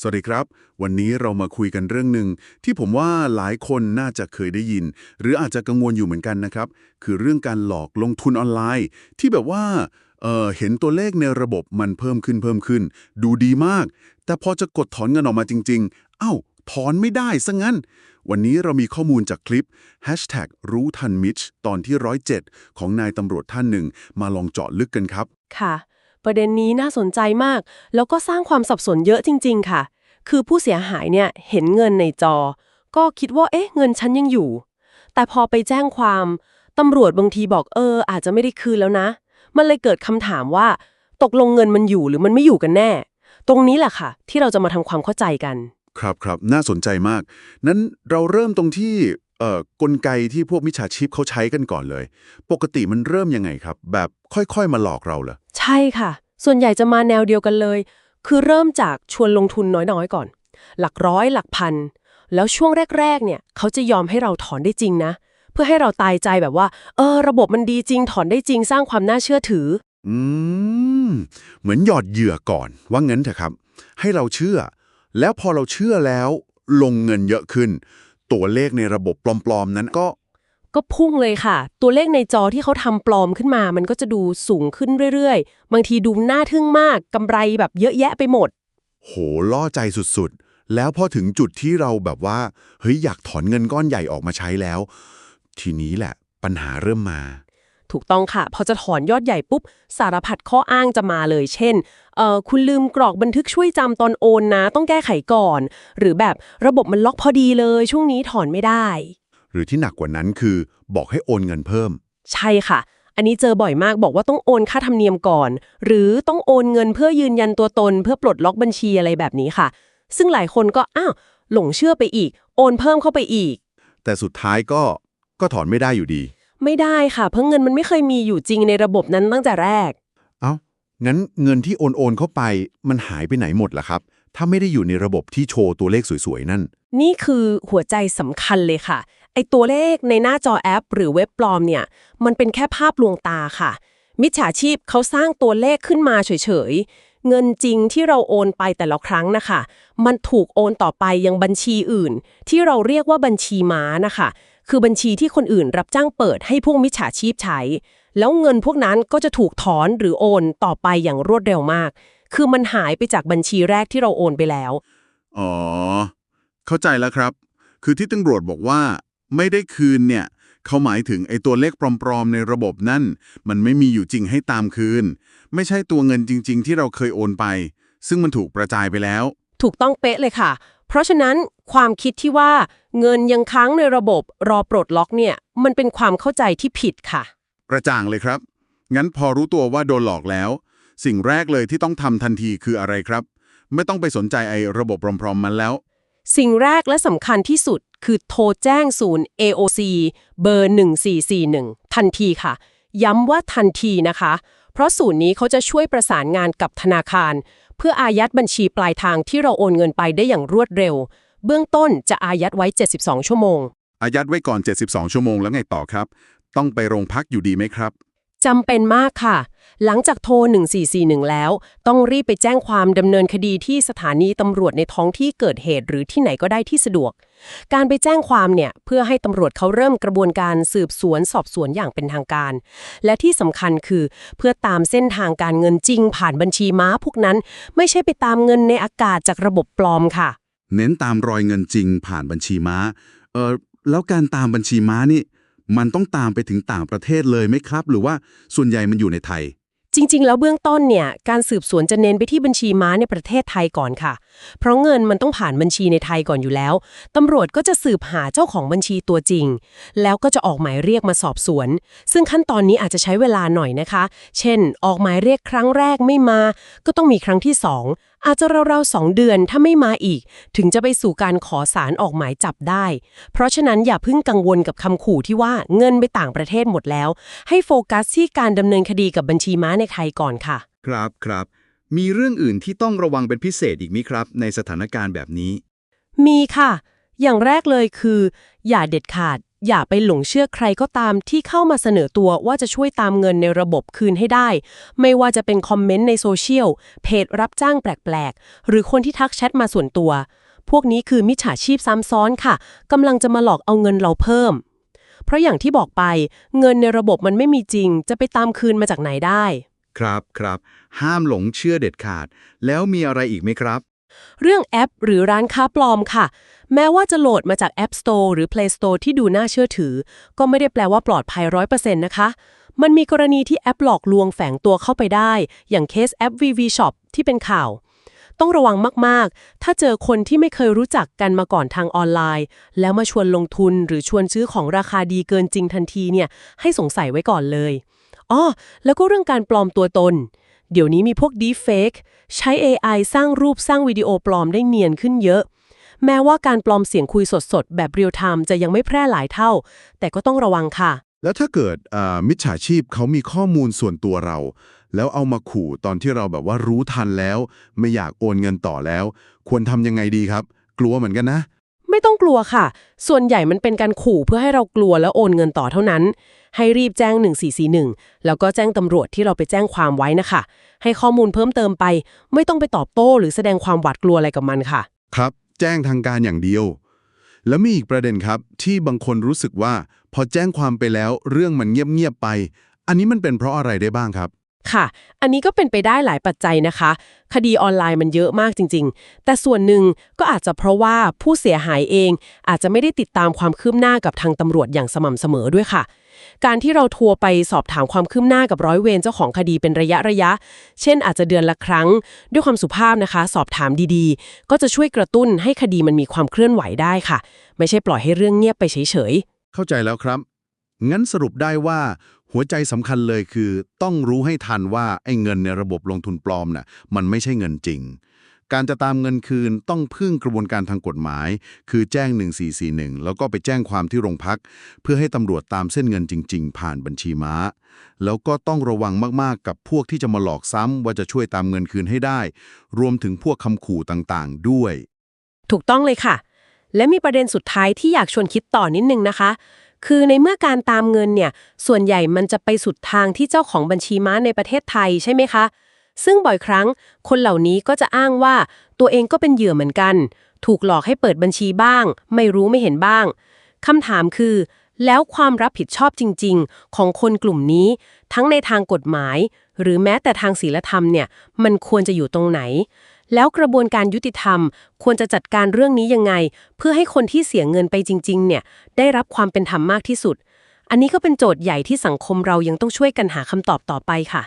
สวัสดีครับ วันนี้เรามาคุยกันเรื่องหนึ่งที่ผมว่าหลายคนน่าจะเคยได้ยิน หรืออาจจะกังวลอยู่เหมือนกันนะครับ คือเรื่องการหลอกลงทุนออนไลน์ ที่แบบว่าเออเห็นตัวเลขในระบบมันเพิ่มขึ้นเพิ่มขึ้น ดูดีมาก แต่พอจะกดถอนเงินออกมาจริง ๆ เอ้า ถอนไม่ได้ซะงั้น วันนี้เรามีข้อมูลจากคลิป Hashtag รู้ทันมิชตอนที่ 107 ของนายตำรวจท่านหนึ่ง มาลองเจาะลึกกันครับ ค่ะ ประเด็นนี้น่าสนใจมาก แล้วก็สร้างความสับสนเยอะจริง ๆ ค่ะ คือผู้เสียหายเนี่ยเห็นเงินในจอ ก็คิดว่าเอ๊ะเงินฉันยังอยู่ แต่พอไปแจ้งความตำรวจบางทีบอกเออ อาจจะไม่ได้คืนแล้วนะ มันเลยเกิดคำถามว่า ตกลงเงินมันอยู่หรือมันไม่อยู่กันแน่ ตรงนี้แหละค่ะ ที่เราจะมาทำความเข้าใจกัน ครับครับน่าสนใจมาก นั้นเราเริ่มตรงที่เอ่อกลไกที่พวกมิจฉาชีพเขาใช้กันก่อนเลย ปกติมันเริ่มยังไงครับ แบบค่อยๆ มาหลอกเราเหรอ ช่ค่ะ ส่วนใหญ่จะมาแนวเดียวกันเลย คือเริ่มจากชวนลงทุนน้อยๆก่อน หลักร้อยหลักพัน แล้วช่วงแรก ๆ เนี่ย เขาจะยอมให้เราถอนได้จริงนะ เพื่อให้เราตายใจแบบว่า เออ ระบบมันดีจริง ถอนได้จริง สร้างความน่าเชื่อถือ อืม เหมือนหยอดเหยื่อก่อน ว่างั้นเถอะครับ ให้เราเชื่อ แล้วพอเราเชื่อแล้ว ลงเงินเยอะขึ้น ตัวเลขในระบบปลอม ๆ นั้นก็ ก็พุ่งเลยค่ะ ตัวเลขในจอที่เขาทำปลอมขึ้นมา มันก็จะดูสูงขึ้นเรื่อยๆ บางทีดูน่าทึ่งมากกำไรแบบเยอะแยะไปหมด โหล่อใจสุดๆ แล้วพอถึงจุดที่เราแบบว่า เฮ้ย อยากถอนเงินก้อนใหญ่ออกมาใช้แล้ว ทีนี้แหละ ปัญหาเริ่มมา ถูกต้องค่ะ พอจะถอนยอดใหญ่ปุ๊บ สารพัดข้ออ้างจะมาเลย เช่นเอ่อคุณลืมกรอกบันทึกช่วยจำตอนโอนนะ ต้องแก้ไขก่อน หรือแบบระบบมันล็อกพอดีเลย ช่วงนี้ถอนไม่ได้ หรือที่หนักกว่านั้นคือบอกให้โอนเงินเพิ่ม ใช่ค่ะ อันนี้เจอบ่อยมากบอกว่าต้องโอนค่าธรรมเนียมก่อน หรือต้องโอนเงินเพื่อยืนยันตัวตน เพื่อปลดล็อกบัญชีอะไรแบบนี้ค่ะ ซึ่งหลายคนก็อ้าวหลงเชื่อไปอีก โอนเพิ่มเข้าไปอีก แต่สุดท้ายก็ก็ถอนไม่ได้อยู่ดี ไม่ได้ค่ะ เพราะเงินมันไม่เคยมีอยู่จริงในระบบนั้นตั้งแต่แรก เอ้างั้นเงินที่โอนโอนเข้าไปมันหายไปไหนหมดล่ะครับ ถ้าไม่ได้อยู่ในระบบที่โชว์ตัวเลขสวยๆนั่น นี่คือหัวใจสำคัญเลยค่ะไอตัวเลขในหน้าจอแอป หรือเว็บปลอมเนี่ย มันเป็นแค่ภาพลวงตาค่ะ มิจฉาชีพเขาสร้างตัวเลขขึ้นมาเฉยๆ เงินจริงที่เราโอนไปแต่ละครั้งนะคะ มันถูกโอนต่อไปยังบัญชีอื่น ที่เราเรียกว่าบัญชีม้านะคะ คือบัญชีที่คนอื่นรับจ้างเปิดให้พวกมิจฉาชีพใช้ แล้วเงินพวกนั้นก็จะถูกถอนหรือโอนต่อไปอย่างรวดเร็วมาก คือมันหายไปจากบัญชีแรกที่เราโอนไปแล้ว อ๋อ เข้าใจแล้วครับ คือที่ตำรวจบอกว่า ไม่ได้คืนเนี่ยเขาหมายถึงไอ้ตัวเลขปลอมๆในระบบนั่น มันไม่มีอยู่จริงให้ตามคืน ไม่ใช่ตัวเงินจริง ๆ ที่เราเคยโอนไป ซึ่งมันถูกกระจายไปแล้ว ถูกต้องเป๊ะเลยค่ะ เพราะฉะนั้นความคิดที่ว่าเงินยังค้างในระบบรอปลดล็อกเนี่ย มันเป็นความเข้าใจที่ผิดค่ะ กระจ่างเลยครับ งั้นพอรู้ตัวว่าโดนหลอกแล้ว สิ่งแรกเลยที่ต้องทำทันทีคืออะไรครับ ไม่ต้องไปสนใจไอ้ระบบพร้อมๆมันแล้ว สิ่งแรกและสำคัญที่สุดคือโทรแจ้งศูนย์ AOC เบอร์ 1441 ทันทีค่ะ ย้ำว่าทันทีนะคะ เพราะศูนย์นี้เขาจะช่วยประสานงานกับธนาคาร เพื่ออายัดบัญชีปลายทางที่เราโอนเงินไปได้อย่างรวดเร็ว เบื้องต้นจะอายัดไว้ 72 ชั่วโมง อายัดไว้ก่อน 72 ชั่วโมงแล้วไงต่อครับ ต้องไปโรงพักอยู่ดีไหมครับ จำเป็นมากค่ะ หลังจากโทร 1441 แล้ว ต้องรีบไปแจ้งความดำเนินคดีที่สถานีตำรวจในท้องที่เกิดเหตุหรือที่ไหนก็ได้ที่สะดวก การไปแจ้งความเนี่ย เพื่อให้ตำรวจเขาเริ่มกระบวนการสืบสวนสอบสวนอย่างเป็นทางการ และที่สำคัญคือเพื่อตามเส้นทางการเงินจริงผ่านบัญชีม้าพวกนั้น ไม่ใช่ไปตามเงินในอากาศจากระบบปลอมค่ะ เน้นตามรอยเงินจริงผ่านบัญชีม้า เออแล้วการตามบัญชีม้านี่ มันต้องตามไปถึงต่างประเทศเลยไหมครับ หรือว่าส่วนใหญ่มันอยู่ในไทย จริง ๆ แล้วเบื้องต้นเนี่ยการสืบสวนจะเน้นไปที่บัญชีม้าในประเทศไทยก่อนค่ะ เพราะเงินมันต้องผ่านบัญชีในไทยก่อนอยู่แล้วตำรวจก็จะสืบหาเจ้าของบัญชีตัวจริง แล้วก็จะออกหมายเรียกมาสอบสวน ซึ่งขั้นตอนนี้อาจจะใช้เวลาหน่อยนะคะ เช่น ออกหมายเรียกครั้งแรกไม่มา ก็ต้องมีครั้งที่สองอาจจะราวๆสองเดือนถ้าไม่มาอีก ถึงจะไปสู่การขอสารออกหมายจับได้ เพราะฉะนั้นอย่าเพิ่งกังวลกับคำขู่ที่ว่าเงินไปต่างประเทศหมดแล้ว ให้โฟกัสที่การดำเนินคดีกับบัญชีม้าในไทยก่อนค่ะ ครับครับ มีเรื่องอื่นที่ต้องระวังเป็นพิเศษอีกไหมครับ ในสถานการณ์แบบนี้ มีค่ะ อย่างแรกเลยคือ อย่าเด็ดขาด อย่าไปหลงเชื่อใครก็ตามที่เข้ามาเสนอตัวว่าจะช่วยตามเงินในระบบคืนให้ได้ ไม่ว่าจะเป็นคอมเมนต์ในโซเชียลเพจรับจ้างแปลกๆ หรือคนที่ทักแชทมาส่วนตัว พวกนี้คือมิจฉาชีพซ้ำซ้อนค่ะกำลังจะมาหลอกเอาเงินเราเพิ่มเพราะอย่างที่บอกไป เงินในระบบมันไม่มีจริง จะไปตามคืนมาจากไหนได้ ครับครับห้ามหลงเชื่อเด็ดขาด แล้วมีอะไรอีกไหมครับ เรื่องแอปหรือร้านค้าปลอมค่ะ แม้ว่าจะโหลดมาจาก App Store หรือ Play Store ที่ดูน่าเชื่อถือ ก็ไม่ได้แปลว่าปลอดภัย100%นะคะมันมีกรณีที่แอปหลอกลวงแฝงตัวเข้าไปได้ อย่างเคสแอป VV Shop ที่เป็นข่าว ต้องระวังมาก ๆ ถ้าเจอคนที่ไม่เคยรู้จักกันมาก่อนทางออนไลน์ แล้วมาชวนลงทุนหรือชวนซื้อของราคาดีเกินจริงทันทีเนี่ย ให้สงสัยไว้ก่อนเลย อ้อแล้วก็เรื่องการปลอมตัวตน เดี๋ยวนี้มีพวก deepfake ใช้ AI สร้างรูปสร้างวิดีโอปลอมได้เนียนขึ้นเยอะ แม้ว่าการปลอมเสียงคุยสดๆ แบบเรียลไทม์จะยังไม่แพร่หลายเท่า แต่ก็ต้องระวังค่ะ แล้วถ้าเกิดมิจฉาชีพเขามีข้อมูลส่วนตัวเรา แล้วเอามาขู่ตอนที่เราแบบว่ารู้ทันแล้ว ไม่อยากโอนเงินต่อแล้ว ควรทำยังไงดีครับ กลัวเหมือนกันนะ ไม่ต้องกลัวค่ะ ส่วนใหญ่มันเป็นการขู่เพื่อให้เรากลัวแล้วโอนเงินต่อเท่านั้น ให้รีบแจ้ง 1441 แล้วก็แจ้งตำรวจที่เราไปแจ้งความไว้นะคะ ให้ข้อมูลเพิ่มเติมไป ไม่ต้องไปตอบโต้หรือแสดงความหวาดกลัวอะไรกับมันค่ะ ครับ แจ้งทางการอย่างเดียว แล้วมีอีกประเด็นครับ ที่บางคนรู้สึกว่า พอแจ้งความไปแล้วเรื่องมันเงียบๆไป อันนี้มันเป็นเพราะอะไรได้บ้างครับ ค่ะ อันนี้ก็เป็นไปได้หลายปัจจัยนะคะ คดีออนไลน์มันเยอะมากจริง ๆ แต่ส่วนหนึ่งก็อาจจะเพราะว่าผู้เสียหายเองอาจจะไม่ได้ติดตามความคืบหน้ากับทางตำรวจอย่างสม่ำเสมอด้วยค่ะ การที่เราทัวร์ไปสอบถามความคืบหน้ากับร้อยเวรเจ้าของคดีเป็นระยะระยะ เช่น อาจจะเดือนละครั้ง ด้วยความสุภาพนะคะ สอบถามดีๆ ก็จะช่วยกระตุ้นให้คดีมันมีความเคลื่อนไหวได้ค่ะ ไม่ใช่ปล่อยให้เรื่องเงียบไปเฉยๆ เข้าใจแล้วครับ งั้นสรุปได้ว่า หัวใจสำคัญเลยคือ ต้องรู้ให้ทันว่าไอ้เงินในระบบลงทุนปลอมน่ะมันไม่ใช่เงินจริง การจะตามเงินคืนต้องพึ่งกระบวนการทางกฎหมาย คือแจ้ง 1441 แล้วก็ไปแจ้งความที่โรงพัก เพื่อให้ตำรวจตามเส้นเงินจริง ๆ ผ่านบัญชีม้า แล้วก็ต้องระวังมากๆกับพวกที่จะมาหลอกซ้ำว่าจะช่วยตามเงินคืนให้ได้ รวมถึงพวกคำขู่ต่างๆ ด้วย ถูกต้องเลยค่ะ และมีประเด็นสุดท้ายที่อยากชวนคิดต่อนิดนึงนะคะ คือในเมื่อการตามเงินเนี่ยส่วนใหญ่มันจะไปสุดทางที่เจ้าของบัญชีม้าในประเทศไทยใช่ไหมคะ ซึ่งบ่อยครั้ง คนเหล่านี้ก็จะอ้างว่าตัวเองก็เป็นเหยื่อเหมือนกัน ถูกหลอกให้เปิดบัญชีบ้าง ไม่รู้ไม่เห็นบ้างคำถามคือ แล้วความรับผิดชอบจริง ๆ ของคนกลุ่มนี้ ทั้งในทางกฎหมาย หรือแม้แต่ทางศีลธรรมเนี่ยมันควรจะอยู่ตรงไหน แล้วกระบวนการยุติธรรม ควรจะจัดการเรื่องนี้ยังไง เพื่อให้คนที่เสียเงินไปจริง ๆ เนี่ย ได้รับความเป็นธรรมมากที่สุด อันนี้ก็เป็นโจทย์ใหญ่ที่สังคมเรายังต้องช่วยกันหาคำตอบต่อไปค่ะ